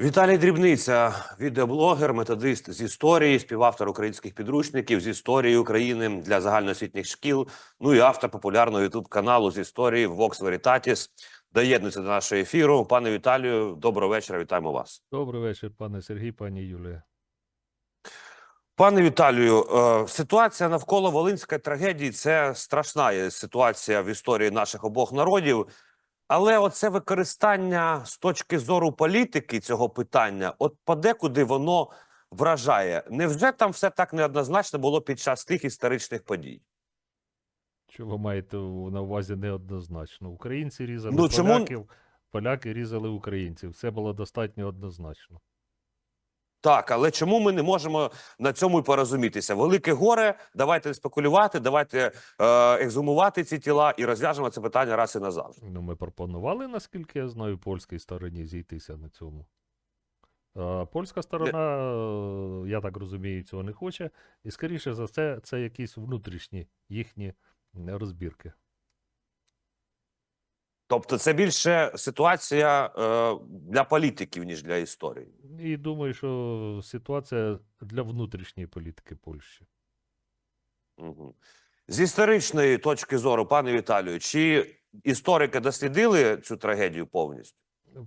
Віталій Дрібниця, відеоблогер, методист з історії, співавтор українських підручників з історії України для загальноосвітніх шкіл. Ну і автор популярного ютуб каналу з історії Vox Veritatis. Доєднується до нашого ефіру. Пане Віталію, доброго вечора. Вітаємо вас. Добрий вечір, пане Сергій, пані Юлія. Пане Віталію, е, ситуація навколо Волинської трагедії це страшна ситуація в історії наших обох народів. Але оце використання з точки зору політики цього питання, от подекуди воно вражає. Невже там все так неоднозначно було під час тих історичних подій? Що ви маєте на увазі неоднозначно? Українці різали Ну, чому- поляки різали українців. Все було достатньо однозначно. Так, але чому ми не можемо на цьому й порозумітися? Велике горе, давайте спекулювати, давайте е, ексгумувати ці тіла і розв'яжемо це питання раз і назавжди. Ну, ми пропонували, наскільки я знаю, польській стороні зійтися на цьому. А польська сторона, е, я так розумію, цього не хоче. І, скоріше за все, це якісь внутрішні їхні розбірки. Тобто, це більше ситуація е, для політиків ніж для історії. І думаю, що ситуація для внутрішньої політики Польщі. Угу. З історичної точки зору, пане Віталію, чи історики дослідили цю трагедію повністю?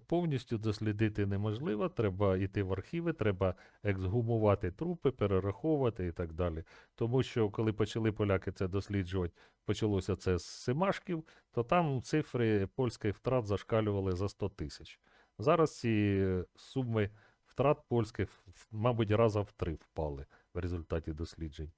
Повністю дослідити неможливо, треба йти в архіви, треба ексгумувати трупи, перераховувати і так далі. Тому що коли почали поляки це досліджувати, почалося це з Семашків, то там цифри польських втрат зашкалювали за 100 тисяч. Зараз ці суми втрат польських, мабуть, раза в три впали в результаті досліджень.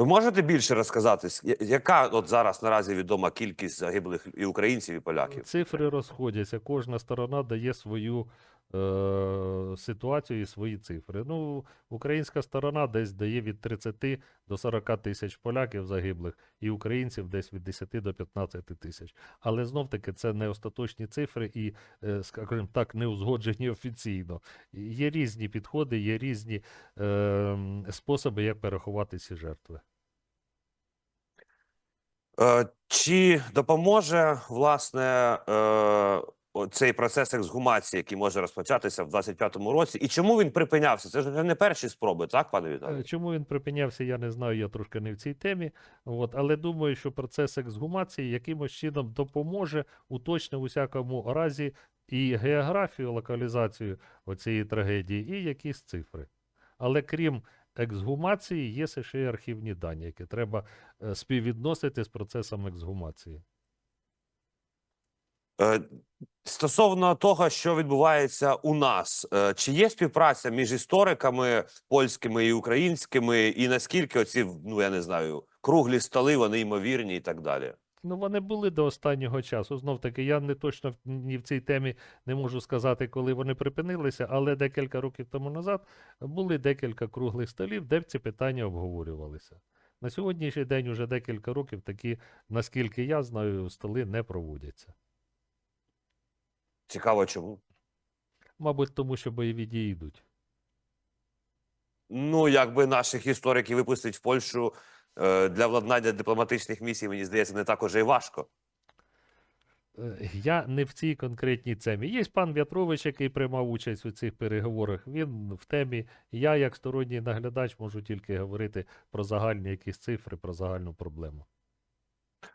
Ви можете більше розказати, яка от зараз наразі відома кількість загиблих і українців, і поляків? Цифри розходяться, кожна сторона дає свою е, ситуацію і свої цифри. Ну, українська сторона десь дає від 30 до 40 тисяч поляків загиблих, і українців десь від 10 до 15 тисяч. Але знов-таки це не остаточні цифри і, е, скажімо так, не узгоджені офіційно. Є різні підходи, є різні е, способи, як перерахувати ці жертви. Е, чи допоможе власне е, цей процес ексгумації, який може розпочатися в 25-му році, і чому він припинявся? Це ж не перші спроби, так, пане Е, Віталію? Чому він припинявся, я не знаю, я трошки не в цій темі. От, але думаю, що процес ексгумації якимось чином допоможе уточнити у всякому разі і географію, локалізацію оцієї трагедії, і якісь цифри. Але крім ексгумації, є ще й архівні дані, які треба е, співвідносити з процесом ексгумації. Е, Стосовно того, що відбувається у нас, е, чи є співпраця між істориками польськими і українськими, і наскільки оці, ну я не знаю, круглі столи, вони ймовірні і так далі? Ну, вони були до останнього часу. Знов таки, я не точно ні в цій темі не можу сказати, коли вони припинилися, але декілька років тому назад були декілька круглих столів, де ці питання обговорювалися. На сьогоднішній день уже декілька років такі, наскільки я знаю, столи не проводяться. Цікаво, чому? Мабуть, тому що бойові дії йдуть. Ну, якби наших істориків випустити в Польщу для владнання дипломатичних місій, мені здається, не так уже і важко. Е, Я не в цій конкретній темі. Є пан В'ятрович, який приймав участь у цих переговорах. Він в темі. Я, як сторонній наглядач, можу тільки говорити про загальні якісь цифри, про загальну проблему.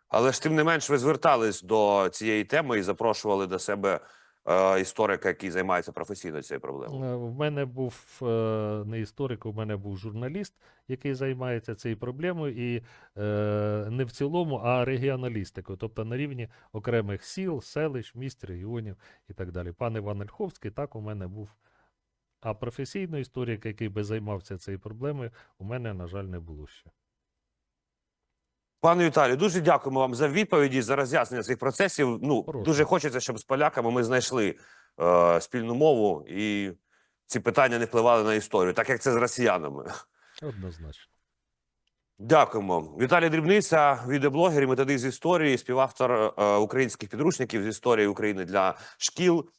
Але ж тим не менш, ви звертались до цієї теми і запрошували до себе е, історика, який займається професійно цією проблемою. Е, В мене був е, не історик, у мене був журналіст, який займається цією проблемою, і е, не в цілому, а регіоналістикою, тобто на рівні окремих сіл, селищ, міст, регіонів і так далі. Пан Іван Ольховський, так у мене був. А професійний історик, який би займався цією проблемою, у мене, на жаль, не було ще. Пане Віталію, дуже дякуємо вам за відповіді, за роз'яснення цих процесів. Ну дуже хочеться, щоб з поляками ми знайшли е, спільну мову і ці питання не впливали на історію, так як це з росіянами. Однозначно. Дякуємо. Віталій Дрібниця, відеоблогер і методист з історії, співавтор е, українських підручників з історії України для шкіл.